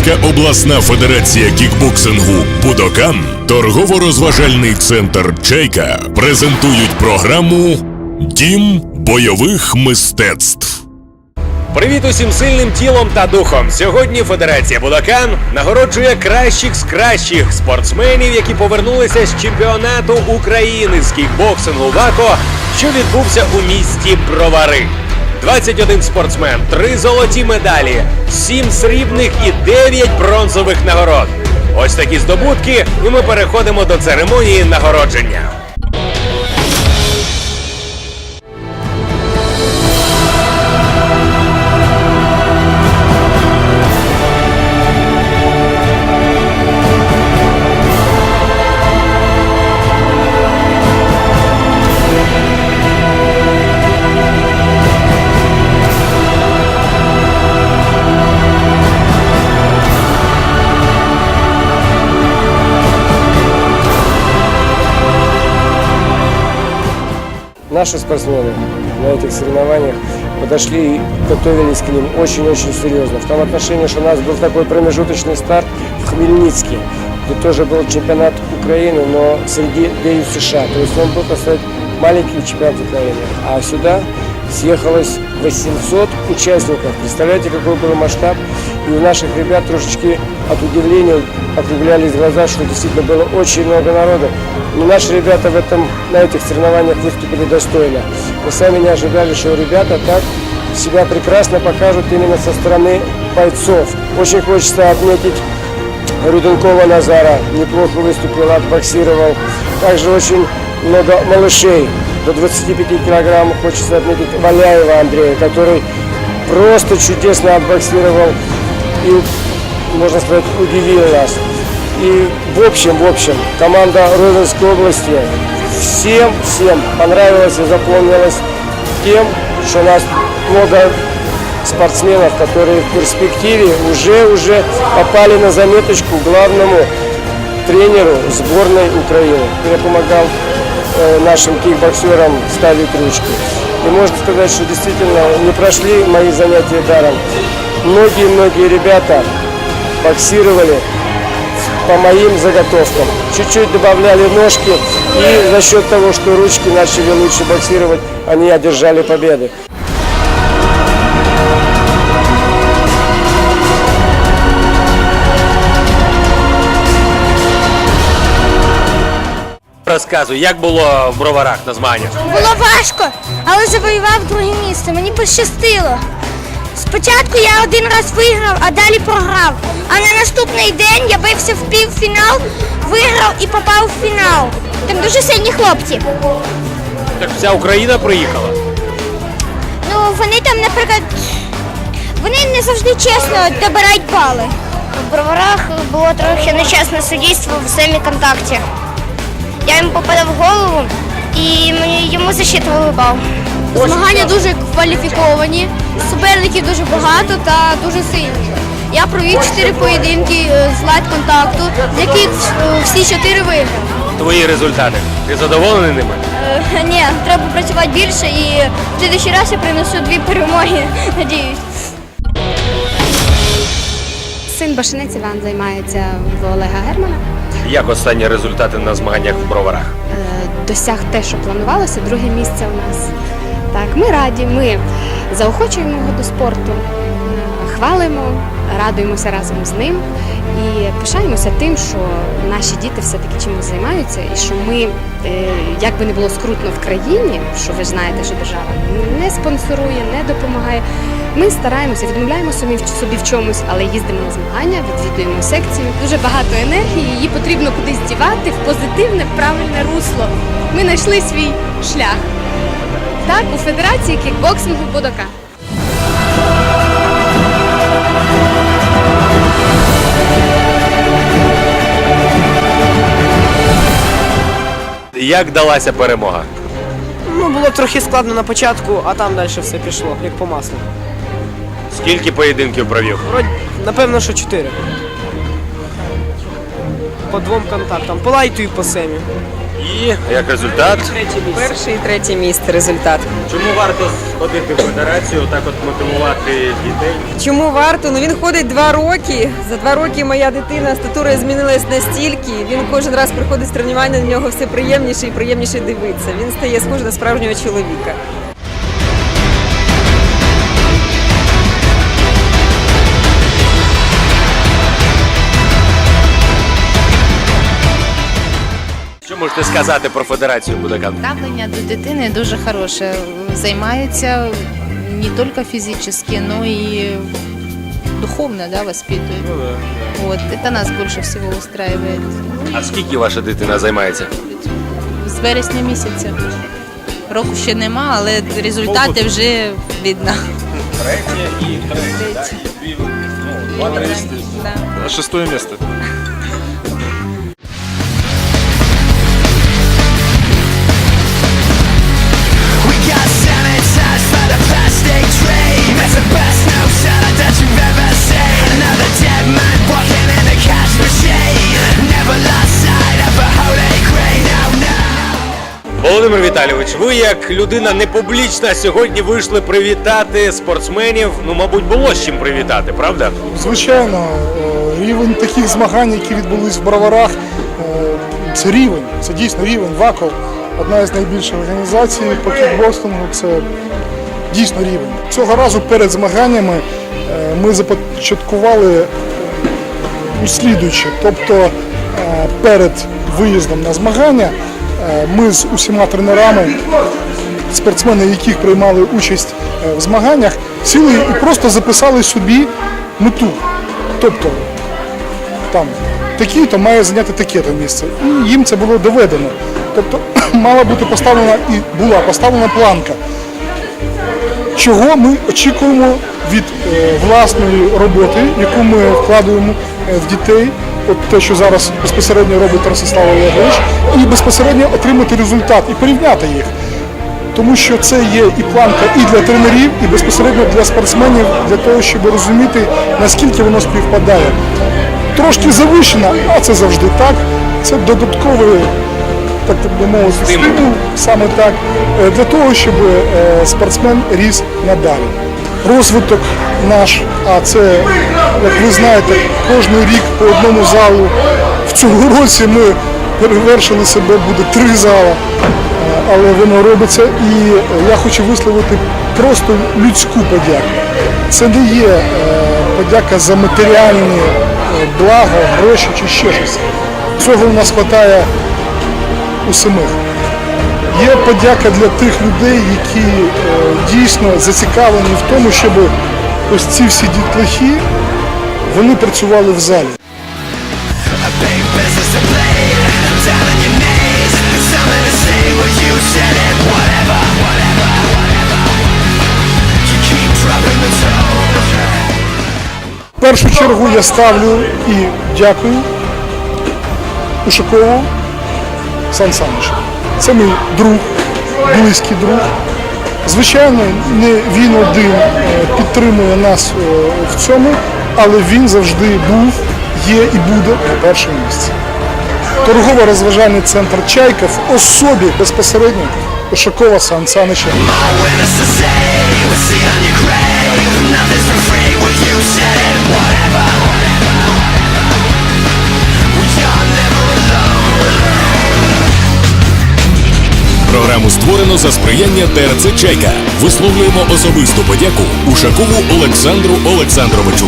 Рівненська обласна федерація кікбоксингу Будокан, торгово-розважальний центр Чайка презентують програму Дім бойових мистецтв. Привіт усім сильним тілом та духом. Сьогодні Федерація Будакан нагороджує кращих з кращих спортсменів, які повернулися з чемпіонату України з кікбоксингу ВАКО, що відбувся у місті Бровари. 21 спортсмен, 3 золоті медалі, 7 срібних і 9 бронзових нагород. Ось такі здобутки, і ми переходимо до церемонії нагородження. Наши спортсмены на этих соревнованиях подошли и готовились к ним очень-очень серьезно. В том отношении, что у нас был такой промежуточный старт в Хмельницке, где тоже был чемпионат Украины, но среди ДЮ США. То есть он был, так сказать, маленький чемпионат Украины. А сюда съехалось 800 участников. Представляете, какой был масштаб? И у наших ребят трошечки от удивления округлялись глаза, что действительно было очень много народа. Но наши ребята в этом, на этих соревнованиях выступили достойно. Мы сами не ожидали, что ребята так себя прекрасно покажут именно со стороны бойцов. Очень хочется отметить Руденкова Назара, неплохо выступил, отбоксировал. Также очень много малышей, до 25 килограмм. Хочется отметить Валяева Андрея, который просто чудесно отбоксировал и, можно сказать, удивил нас. И в общем, в общем, команда Ровенской области всем, всем понравилась и запомнилась тем, что у нас много спортсменов, которые в перспективе уже, уже попали на заметочку главному тренеру сборной Украины. Я помогал э, нашим кикбоксерам ставить ручки. И можно сказать, что действительно не прошли мои занятия даром. Многие-многие ребята боксировали по моим заготовкам. Чуть-чуть добавляли ножки, и за счет того, что ручки начали лучше боксировать, они одержали победы. Розказуй, як було в броварах на змаганнях? Було важко, але завоював друге місце. Мені пощастило. Спочатку я один раз виграв, а далі програв. А на наступний день я бився в півфінал, виграв і попав в фінал. Там дуже сильні хлопці. Так вся Україна приїхала. Ну, вони там, наприклад, вони не завжди чесно добирають бали. В броварах було трохи нечесне суддівство в самі контакті. Я йому попадав в голову і мені- йому засчитували бал. Змагання дуже кваліфіковані, суперників дуже багато та дуже сильні. Я провів чотири поєдинки е, з лайт-контакту, з яких е, всі чотири виграв. Твої результати. Ти задоволений ними? Е, Ні, треба працювати більше і в слідчий раз я принесу дві перемоги, надіюсь. Син Башинець Іван займається в Олега Германа. Як останні результати на змаганнях в броварах? Е, Досяг те, що планувалося, друге місце у нас. Так, ми раді, ми заохочуємо його до спорту, хвалимо, радуємося разом з ним і пишаємося тим, що наші діти все-таки чимось займаються, і що ми, е, як би не було скрутно в країні, що ви знаєте, що держава не спонсорує, не допомагає. Ми стараємося, відмовляємо собі собі в чомусь, але їздимо на змагання, відвідуємо секцію. Дуже багато енергії, її потрібно кудись дівати в позитивне, правильне русло. Ми знайшли свій шлях. Так, у Федерації кікбоксингу Будока. Як далася перемога? Ну, було трохи складно на початку, а там далі все пішло, як по маслу. Скільки поєдинків провів? Вроді, напевно, що чотири. По двом контактам. По лайту і по семі. І як результат, Перше і третє місце результат. чому варто ходити в федерацію, так от мотивувати дітей? Чому варто? Ну він ходить два роки. За два роки моя дитина статура змінилась настільки. Він кожен раз приходить з тренування, на нього все приємніше і приємніше дивитися. Він стає схожий на справжнього чоловіка. Можете сказати про федерацію Будакан? Ставлення до дитини дуже хороше. Займаються не тільки фізично, но і духовно да, воспитують. Вот. Это нас більше всього устраивает. А скільки ваша дитина займається? З вересня місяця. Року ще нема, але результати вже видно. Третє і Третє. Да. Шестое место. Володимир Віталійович, ви як людина не публічна сьогодні вийшли привітати спортсменів. Ну, мабуть, було з чим привітати, правда? Звичайно, е, рівень таких змагань, які відбулись в Броварах, е, це рівень, це дійсно рівень. ВАКО одна із найбільших організацій по кікбоксингу, це дійсно рівень. Цього разу перед змаганнями е, ми започаткували услідуюче, тобто перед виїздом на змагання ми з усіма тренерами спортсмени, яких приймали участь е, в змаганнях, сіли і просто записали собі мету. Тобто там такі-то має зайняти таке-то місце. І їм це було доведено. Тобто мала бути поставлена і була поставлена планка. Чого ми очікуємо від е, власної роботи, яку ми вкладаємо е, в дітей, от те, що зараз безпосередньо робить Ростислав Олегович, і безпосередньо отримати результат і порівняти їх тому що це є і планка і для тренерів, і безпосередньо для спортсменів, для того, щоб розуміти, наскільки воно співпадає. Трошки завищена, а це завжди так. Це додатковий, так би мовити, стимул, саме так, е, для того, щоб е, спортсмен ріс надалі. Розвиток наш, а це, як ви знаєте, кожен рік по одному залу. В цьому році ми перевершили себе, буде три зала але воно робиться. І е, я хочу висловити просто людську подяку. Це не є е, подяка за матеріальні е, блага, гроші чи ще щось. Цього у нас вистачає у самих. Є подяка для тих людей, які е, дійсно зацікавлені в тому, щоб ось ці всі дітлахи вони працювали в залі. В першу чергу я ставлю і дякую Ушакову Сан Саничу. Це мій друг, близький друг. Звичайно, не він один е, підтримує нас е, в цьому, але він завжди був, є і буде на першому місці. Торгово-розважальний центр Чайка в особі безпосередньо Ушакова Сан Санича. Witness to створено за сприяння ТРЦ Чайка. Висловлюємо особисту подяку Ушакову Олександру Олександровичу.